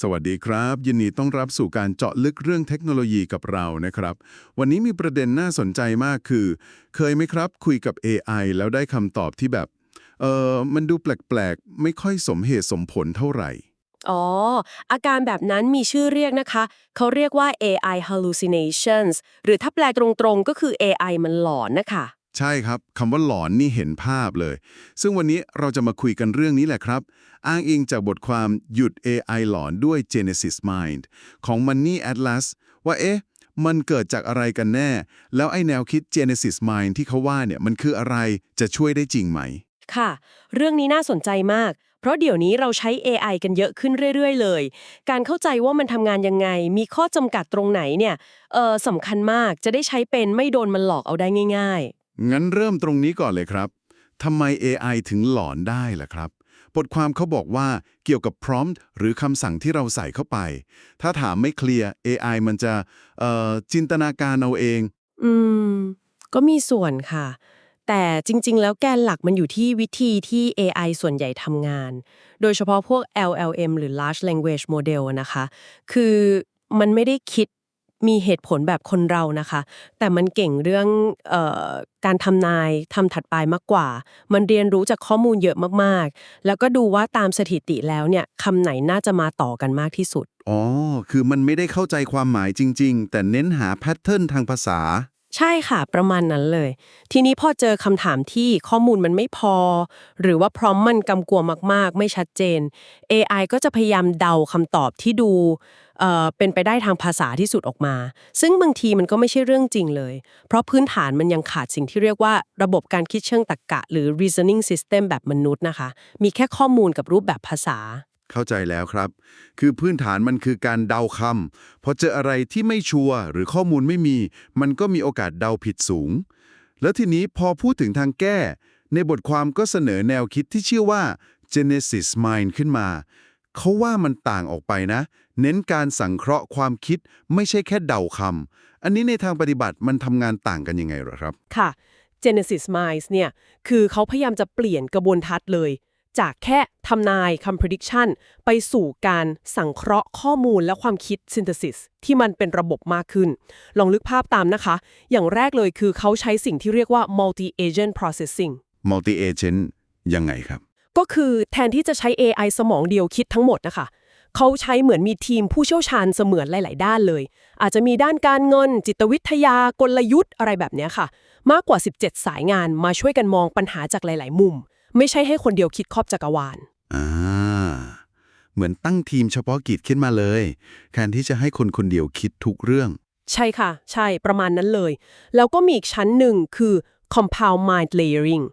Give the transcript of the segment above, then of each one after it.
สวัสดีครับ ยินดีต้อนรับสู่การเจาะลึกเรื่องเทคโนโลยีกับเรานะครับ วันนี้มีประเด็นน่าสนใจมากคือ เคยไหมครับ คุยกับ AI แล้วได้คำตอบที่แบบ เออมันดูแปลกๆ ไม่ค่อยสมเหตุสมผลเท่าไหร่ อ๋อ อาการแบบนั้นมีชื่อเรียกนะคะ เขาเรียกว่า AI hallucinations หรือถ้าแปลตรงๆ ก็คือ AI มันหลอนนะคะ ใช่ครับคำว่าหลอนนี่เห็นภาพเลย ซึ่งวันนี้เราจะมาคุยกันเรื่องนี้แหละครับ อ้างอิงจากบทความหยุด AI หลอนด้วย Genesis Mind ของ Money Atlas ว่าเอ๊ะ มันเกิดจากอะไรกันแน่ แล้วไอแนวคิด Genesis Mind ที่เขาว่าเนี่ยมันคืออะไรจะช่วยได้จริงไหม ค่ะ เรื่องนี้น่าสนใจมาก เพราะเดี๋ยวนี้เราใช้ AI กันเยอะขึ้นเรื่อย ๆ เลย การเข้าใจว่ามันทำงานยังไง มีข้อจำกัดตรงไหนเนี่ยเออสำคัญมากจะได้ใช้เป็นไม่โดนมันหลอกเอาได้ง่าย งั้นเริ่มตรงนี้ก่อนเลยครับทำไม AI ถึงหลอนได้ล่ะครับ บทความเขาบอกว่าเกี่ยวกับ prompt หรือคำสั่งที่เราใส่เข้าไป ถ้าถามไม่เคลียร์ AI มันจะจินตนาการเอาเอง อืม ก็มีส่วนค่ะ แต่จริง ๆ แล้วแกนหลักมันอยู่ที่วิธีที่ AI ส่วนใหญ่ทำงาน โดยเฉพาะพวก LLM หรือ Large Language Model นะคะ คือมันไม่ได้คิด มีเหตุผลแบบคนเรานะคะ แต่มันเก่งเรื่องเออการทำนายทำถัดไปมากกว่า มันเรียนรู้จากข้อมูลเยอะมากๆ แล้วก็ดูว่าตามสถิติแล้วเนี่ยคำไหนน่าจะมาต่อกันมากที่สุด อ๋อ คือมันไม่ได้เข้าใจความหมายจริง ๆ แต่เน้นหาแพทเทิร์นทางภาษา ใช่ค่ะ ประมาณนั้นเลย ทีนี้พอเจอคำถามที่ข้อมูลมันไม่พอ หรือว่าพร้อมมันกำกวมมากๆ ไม่ชัดเจน AI ก็จะพยายามเดาคำตอบที่ดูเป็นไปได้ทางภาษาที่สุดออกมา ซึ่งบางทีมันก็ไม่ใช่เรื่องจริงเลย เพราะพื้นฐานมันยังขาดสิ่งที่เรียกว่าระบบการคิดเชิงตรรกะ หรือ reasoning system แบบมนุษย์นะคะ มีแค่ข้อมูลกับรูปแบบภาษา เข้าใจแล้วครับ คือพื้นฐานมันคือการเดาคำพอเจออะไรที่ไม่ชัวร์หรือข้อมูลไม่มี มันก็มีโอกาสเดาผิดสูง แล้วทีนี้พอพูดถึงทางแก้ ในบทความก็เสนอแนวคิดที่ชื่อว่า Genesis Mind ขึ้นมา เขาว่ามันต่างออกไปนะ เน้นการสังเคราะห์ความคิดไม่ใช่แค่เดาคำ อันนี้ในทางปฏิบัติมันทำงานต่างกันยังไงเหรอครับ ค่ะ Genesis Minds เนี่ย คือเขาพยายามจะเปลี่ยนกระบวนทัศน์เลย จากแค่ทำนายคำ prediction ไปสู่การสังเคราะห์ข้อมูลและความคิด synthesis ที่มันเป็นระบบมากขึ้น ลองลึกภาพตามนะคะ อย่างแรกเลยคือเขาใช้สิ่งที่เรียกว่า multi agent processing Multi Agent ยังไงครับ ก็คือแทนที่จะใช้ AI สมองเดียวคิดทั้งหมดนะคะ เขาใช้เหมือนมีทีมผู้เชี่ยวชาญเสมือนหลาย ๆ ด้านเลย อาจจะมีด้านการเงิน จิตวิทยากลยุทธ์อะไรแบบเนี้ยค่ะ มากกว่า 17 สายงานมาช่วยกันมองปัญหาจากหลาย ๆ มุม ไม่ใช่ให้คนเดียวคิดครอบจักรวาลอ่าเหมือนตั้งทีมเฉพาะกิจขึ้นมาเลยแทนที่จะให้คนคนเดียวคิดทุกเรื่อง ใช่ค่ะ ใช่ประมาณนั้นเลย แล้วก็มีอีกชั้นหนึ่งคือ compound mind layering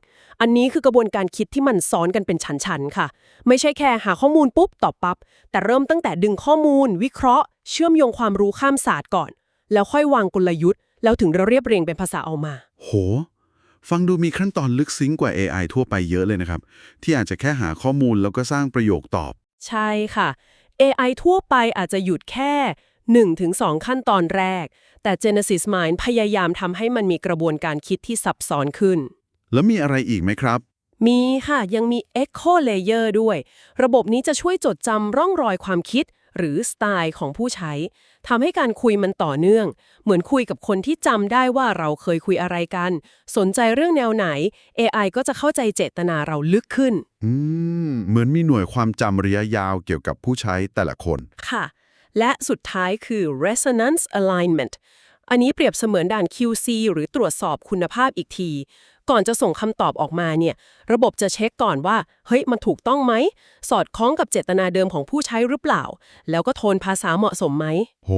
อันนี้คือกระบวนการคิดที่มันซ้อนกันเป็นชั้นๆค่ะ ไม่ใช่แค่หาข้อมูลปุ๊บตอบปับ๊บแต่เริ่มตั้งแต่ดึงข้อมูล วิเคราะห์ เชื่อมโยงความรู้ข้ามศาสตร์ก่อน แล้วค่อยวางกลยุทธ์ แล้วถึงเรียบเรียงเป็นภาษาออกมา โห ฟังดูมีขั้นตอนลึกซึ้งกว่า AI ทั่วไปเยอะเลยนะครับ ที่อาจจะแค่หาข้อมูลแล้วก็สร้างประโยคตอบ ใช่ค่ะ AI ทั่วไปอาจจะหยุดแค่ 1-2 ขั้นตอนแรก แต่ Genesis Mind พยายามทำให้มันมีกระบวนการคิดที่ซับซ้อนขึ้น แล้วมีอะไรอีกไหมครับ มีค่ะ ยังมี Echo Layer ด้วย ระบบนี้จะช่วยจดจำร่องรอยความคิด หรือสไตล์ของผู้ใช้ทำให้การคุยมันต่อเนื่อง เหมือนคุยกับคนที่จำได้ว่าเราเคยคุยอะไรกัน สนใจเรื่องแนวไหน AI ก็จะเข้าใจเจตนาเราลึกขึ้น อืม เหมือนมีหน่วยความจำระยะยาวเกี่ยวกับผู้ใช้แต่ละคน ค่ะ และสุดท้ายคือ resonance alignment อันนี้เปรียบเสมือนด่าน QC หรือตรวจสอบคุณภาพอีกที ก่อนจะส่งคำตอบออกมาเนี่ย ระบบจะเช็คก่อนว่า เฮ้ย มันถูกต้องไหม สอดคล้องกับเจตนาเดิมของผู้ใช้หรือเปล่า แล้วก็โทนภาษาเหมาะสมไหม โห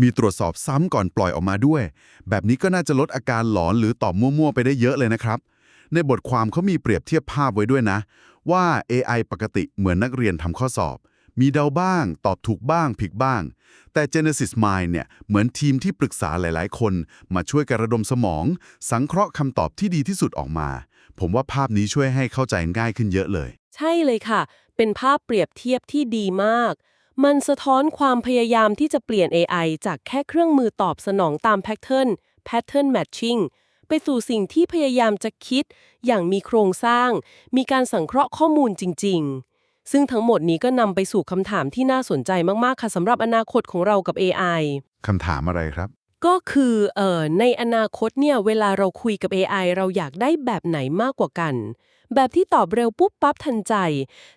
มีตรวจสอบซ้ำก่อนปล่อยออกมาด้วย แบบนี้ก็น่าจะลดอาการหลอนหรือตอบมั่วๆ ไปได้เยอะเลยนะครับ ในบทความเขามีเปรียบเทียบภาพไว้ด้วยนะ ว่า AI ปกติเหมือนนักเรียนทำข้อสอบ มีเดาบ้าง ตอบถูกบ้าง ผิดบ้าง แต่ Genesis Mind เนี่ย เหมือนทีมที่ปรึกษาหลาย ๆ คน มาช่วยกระดมสมอง สังเคราะห์คำตอบที่ดีที่สุดออกมา ผมว่าภาพนี้ช่วยให้เข้าใจง่ายขึ้นเยอะเลย ใช่เลยค่ะ เป็นภาพเปรียบเทียบที่ดีมาก มันสะท้อนความพยายามที่จะเปลี่ยน AI จากแค่เครื่องมือตอบสนองตามแพทเทิร์น pattern matching ไปสู่สิ่งที่พยายามจะคิด อย่างมีโครงสร้าง มีการสังเคราะห์ข้อมูลจริง ๆ ซึ่งทั้งหมดนี้ก็นำไปสู่คำถามที่น่าสนใจมากๆ ค่ะสำหรับอนาคตของเรากับ AI คำถามอะไรครับ ก็คือเอ่อในอนาคตเนี่ยเวลาเราคุยกับ AI เราอยากได้แบบไหนมากกว่ากัน แบบที่ตอบเร็วปุ๊บปั๊บทันใจ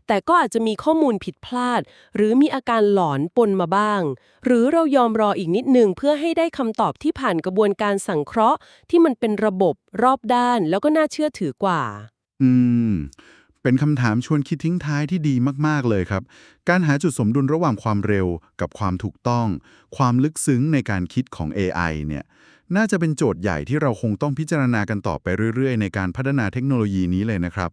แต่ก็อาจจะมีข้อมูลผิดพลาด หรือมีอาการหลอนปนมาบ้าง หรือเรายอมรออีกนิดนึงเพื่อให้ได้คำตอบที่ผ่านกระบวนการสังเคราะห์ ที่มันเป็นระบบรอบด้าน แล้วก็น่าเชื่อถือกว่า อืม เป็นคำถามชวนคิดทิ้งท้ายที่ดีมาก ๆ เลยครับ การหาจุดสมดุลระหว่างความเร็วกับความถูกต้อง ความลึกซึ้งในการคิดของ AI เนี่ย น่าจะเป็นโจทย์ใหญ่ที่เราคงต้องพิจารณากันต่อไปเรื่อย ๆ ในการพัฒนาเทคโนโลยีนี้เลยนะครับ